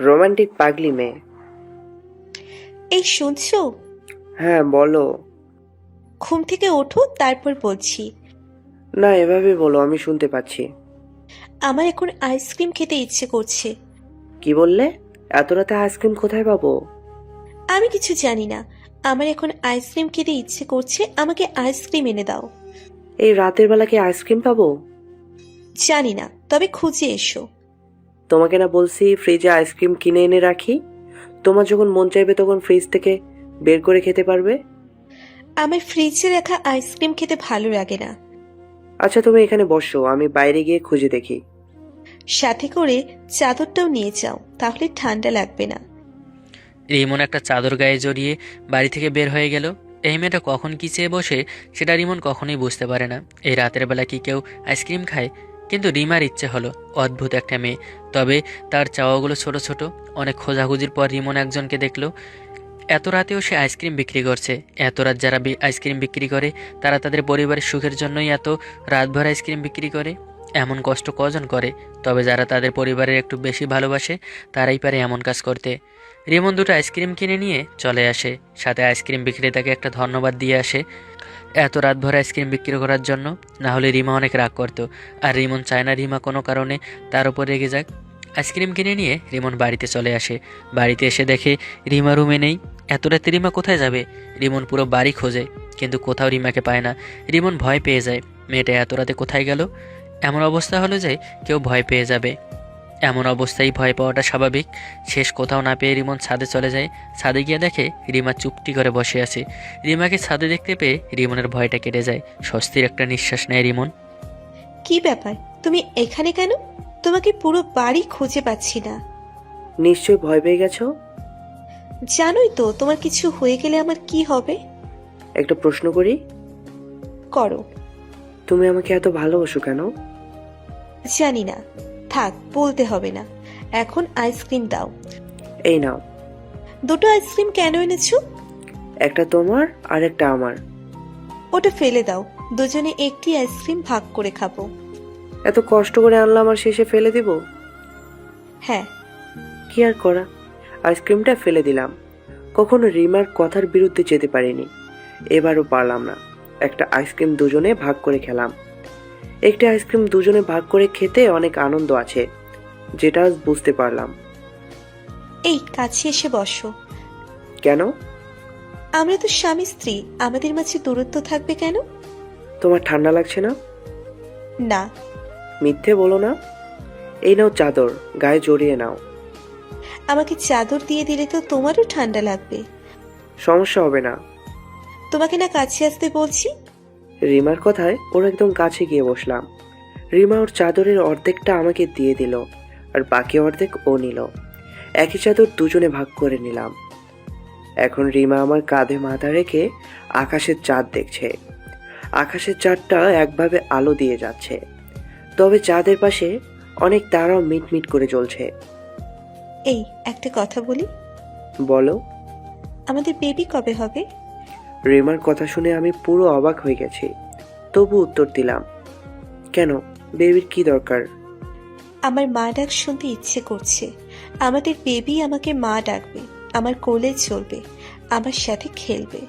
Romantic পাগলি মেয়ে। এই শুনছো? হ্যাঁ বলো। ঘুম থেকে ওঠো তারপর বলছি। না এভাবে বলো আমি শুনতে পাচ্ছি। আমার এখন আইসক্রিম খেতে ইচ্ছে করছে। কি বললে? এত রাতে আইসক্রিম কোথায় পাবো? আমি কিছু জানি না। আমার এখন আইসক্রিম খেতে ইচ্ছে করছে আমাকে আইসক্রিম এনে দাও। এই রাতের বেলা কি আইসক্রিম পাবো? জানি না তবে খুঁজে এসো। তোমাকে না বলছি ফ্রিজে আইসক্রিম কিনে এনে রাখি। তোমার যখন মন চাইবে তখন ফ্রিজ থেকে বের করে খেতে পারবে। আমার ফ্রিজে রাখা আইসক্রিম খেতে ভালো লাগে না। আচ্ছা তুমি এখানে বসো আমি বাইরে গিয়ে খুঁজে দেখি। সাথে করে চাদরটাও নিয়ে যাও তাহলে ঠান্ডা লাগবে না। রিমন একটা চাদর গায়ে জড়িয়ে বাড়ি থেকে বের হয়ে গেল। এই মেয়েটা কখন কি চেয়ে বসে সেটা রিমন কখনোই বুঝতে পারে না। এই রাতের বেলা কি কেউ আইসক্রিম খায়? কিন্তু রিমার ইচ্ছে হলো, অদ্ভুত একটা মেয়ে। তবে তার চাওয়াগুলো ছোট ছোট। অনেক খোঁজাখুঁজির পর রিমন একজনকে দেখল। এত রাতেও সে আইসক্রিম বিক্রি করছে। এত রাত যারা আইসক্রিম বিক্রি করে, তারা তাদের পরিবারের সুখের জন্যই এত রাতভর আইসক্রিম বিক্রি করে। এমন কষ্ট কজন করে? তবে যারা তাদের পরিবারের একটু বেশি ভালোবাসে, তারাই পারে এমন কাজ করতে। রিমন দুটো আইসক্রিম কিনে নিয়ে চলে আসে। সাথে আইসক্রিম বিক্রেতাকে একটা ধন্যবাদ দিয়ে আসে। এত রাত ভর আইসক্রিম বিক্রি করার জন্য না হলে রিমা অনেক রাগ করতো। আর রিমন চায় না রিমা কোনো কারণে তার উপর রেগে যাক। আইসক্রিম কিনে নিয়ে রিমন বাড়িতে চলে আসে। বাড়িতে এসে দেখে রিমা রুমে নেই। এত রাতে রিমা কোথায় যাবে? রিমন পুরো বাড়ি খোঁজে। কিন্তু কোথাও রিমাকে পায় না। রিমন ভয় পেয়ে যায়। মেয়েটা এত রাতে কোথায় গেল? এমন অবস্থা হলো যে কেউ ভয় পেয়ে যাবে। এমন অবস্থায় ভয় পাওয়াটা স্বাভাবিক। শেষ কোথাও না পেয়ে রিমন ছাদে চলে যায়। ছাদে গিয়ে দেখে রিমা চুপটি করে বসে আছে। রিমাকে ছাদে দেখতে পেয়ে রিমনের ভয়টা কেটে যায়। স্বস্তির একটা নিঃশ্বাস নেয় রিমন। কি ব্যাপার? তুমি এখানে কেন? তোমাকে পুরো বাড়ি খুঁজে পাচ্ছি না। নিশ্চয়ই ভয় পেয়ে গেছো? জানোই তো তোমার কিছু হয়ে গেলে আমার কি হবে? একটা প্রশ্ন করি। করো। তুমি আমাকে এত ভালোবাসো কেন? জানি না। থাক বলতে হবে না। এখন আইসক্রিম দাও। এই নাও। দুটো আইসক্রিম কেন এনেছো? একটা তোমার আর একটা আমার। ওটা ফেলে দাও। দুজনে একটি আইসক্রিম ভাগ করে খাব। এত কষ্ট করে আনলাম আর শেষে ফেলে দিব? হ্যাঁ। কি আর করা? আইসক্রিমটা ফেলে দিলাম। কখনো রিমার কথার বিরুদ্ধে যেতে পারিনি। এবারও পারলাম না। একটা আইসক্রিম দুজনে ভাগ করে খেলাম। একটি আইসক্রিম দুজনে ভাগ করে খেতে অনেক আনন্দ আছে যেটা বুঝতে পারলাম। এই কাছে এসে বসো। কেন? আমরা তো স্বামী স্ত্রী আমাদের মাঝে দূরত্ব থাকবে কেন? তোমার ঠান্ডা লাগছে না? না। মিথ্যে বলো না। এই নাও চাদর গায়ে জড়িয়ে নাও। আমাকে চাদর দিয়ে দিলে তো তোমারও ঠান্ডা লাগবে। সমস্যা হবে না। তোমাকে না কাছে আসতে বলছি? রিমার কথায় ওর একদম কাছে গিয়ে বসলাম। রিমা ওর চাদরের অর্ধেকটা আমাকে দিয়ে দিল আর বাকি অর্ধেক ও নিল। একই চাদর দুজনে ভাগ করে নিলাম। এখন রিমা আমার কাঁধে মাথা রেখে আকাশের চাঁদ দেখছে। আকাশের চাঁদটা একভাবে আলো দিয়ে যাচ্ছে। তবে চাঁদের পাশে অনেক তারাও মিটমিট করে জ্বলছে। এই একটা কথা বলি? বলো। আমাদের বেবি কবে হবে? রিমার কথা শুনে আমি পুরো অবাক হয়ে গেছি। তবু উত্তর দিলাম কেন? বেবির কি দরকার? আমার মা ডাক শুনতে ইচ্ছে করছে। আমাদের বেবি আমাকে মা ডাকবে। আমার কোলে চলবে। আমার সাথে খেলবে।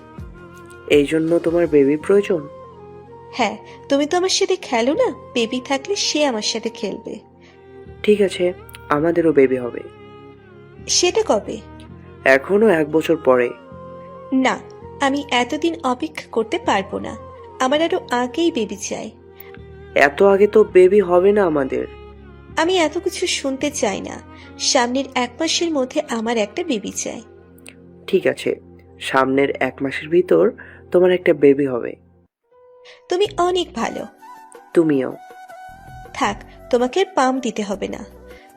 এই জন্য তোমার বেবি প্রয়োজন? হ্যাঁ তুমি তো আমার সাথে খেলো না। বেবি থাকলে সে আমার সাথে খেলবে। ঠিক আছে আমাদেরও বেবি হবে। সেটা কবে? এখনও এক বছর পরে। না আমি এতদিন অপেক্ষা করতে পারব না। আমার আরও আগেই বেবি চাই। এত আগে তো বেবি হবে না আমাদের। আমি এত কিছু শুনতে চাই না। সামনের এক মাসের মধ্যে আমার একটা বেবি চাই। ঠিক আছে সামনের এক মাসের ভিতর তোমার একটা বেবি হবে। তুমি অনেক ভালো। তুমিও। থাক তোমাকে আর পাম দিতে হবে না।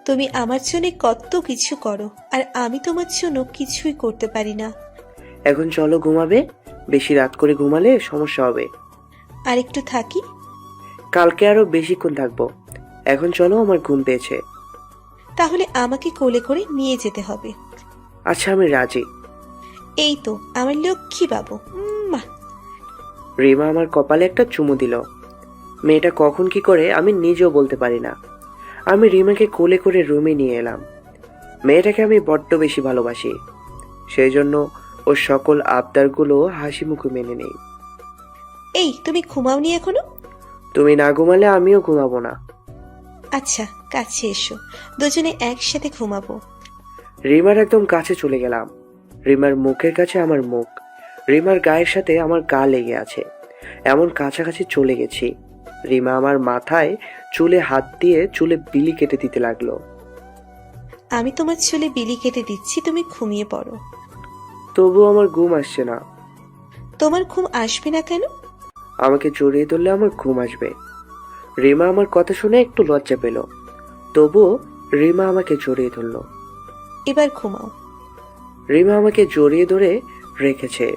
তুমি আমার জন্য কত কিছু করো আর আমি তোমার জন্য কিছুই করতে পারি না। এখন চলো ঘুমাবে। বেশি রাত করে ঘুমালে সমস্যা হবে। আর একটু থাকি? কালকে আরও বেশিক্ষণ থাকব। এখন চলো আমার ঘুম পেয়েছে। তাহলে আমাকে কোলে করে নিয়ে যেতে হবে। আচ্ছা আমি রাজি। এই তো আমার লক্ষ্মী বাবু। উম্মা। রিমা আমার কপালে একটা চুমু দিল। মেয়েটা কখন কি করে আমি নিজেও বলতে পারি না। আমি রিমাকে কোলে করে রুমে নিয়ে এলাম। মেয়েটাকে আমি বড্ড বেশি ভালোবাসি। সেই জন্য ওর সকল আবদারগুলো হাসি মুখে মেনে নেই। এই তুমি ঘুমাওনি এখনও? তুমি না ঘুমালে আমিও ঘুমাবো না। আচ্ছা কাছে এসো। দুজনে একসাথে ঘুমাবো। রিমার একদম কাছে চলে গেলাম। রিমার মুখের কাছে আমার মুখ। রিমার গায়ের সাথে আমার গা লেগে আছে। এমন কাছাকাছি চলে গেছি। রিমা আমার মাথায় চুলে হাত দিয়ে চুলে বিলি কেটে দিতে লাগল। আমি তোমার চুলে বিলি কেটে দিচ্ছি তুমি ঘুমিয়ে পড়ো। তবুও আমার ঘুম আসছে না। তোমার ঘুম আসবে না কেন? আমাকে জড়িয়ে ধরলে আমার ঘুম আসবে। রিমা আমার কথা শুনে একটু লজ্জা পেল। তবুও রিমা আমাকে জড়িয়ে ধরলো। এবার ঘুমাও। রিমা আমাকে জড়িয়ে ধরে রেখেছে।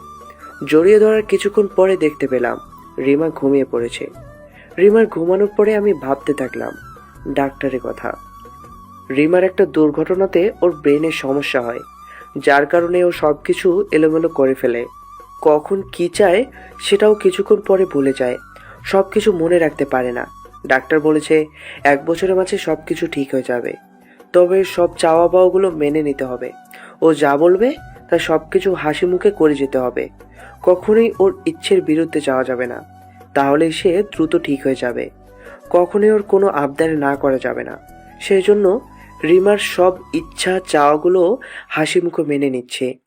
জড়িয়ে ধরার কিছুক্ষণ পরে দেখতে পেলাম রিমা ঘুমিয়ে পড়েছে। রিমার ঘুমানোর পরে আমি ভাবতে থাকলাম ডাক্তারের কথা। রিমার একটা দুর্ঘটনাতে ওর ব্রেনের সমস্যা হয়। যার কারণে ও সব কিছু এলোমেলো করে ফেলে। কখন কি চায়, সেটাও কিছুক্ষণ পরে ভুলে যায়। সব কিছু মনে রাখতে পারে না। ডাক্তার বলেছে, এক বছরের মাঝে সব কিছু ঠিক হয়ে যাবে। তবে সব চাওয়া পাওয়াগুলো মেনে নিতে হবে। ও যা বলবে, তা সব কিছু হাসি মুখে করে যেতে হবে। কখনোই ওর ইচ্ছের বিরুদ্ধে যাওয়া যাবে না। তাহলে সে দ্রুত ঠিক হয়ে যাবে। কখনোই ওর কোনো আবদারে না করা যাবে না। সেই জন্য রিমার সব ইচ্ছা চাওয়াগুলো হাসি মুখে মেনে নিচ্ছে।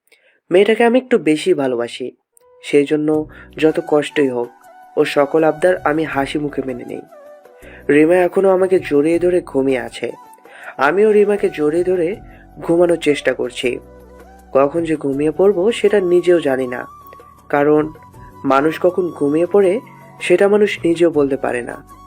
মেয়েটাকে আমি একটু বেশি ভালোবাসি। সেই জন্য যত কষ্টই হোক, ও সকল আবদার আমি হাসি মুখে মেনে নেই। রিমা এখনও আমাকে জড়িয়ে ধরে ঘুমিয়ে আছে। আমিও রিমাকে জড়িয়ে ধরে ঘুমানোর চেষ্টা করছি। কখন যে ঘুমিয়ে পড়ব সেটা নিজেও জানি না। কারণ মানুষ কখন ঘুমিয়ে পড়ে, সেটা মানুষ নিজেও বলতে পারে না।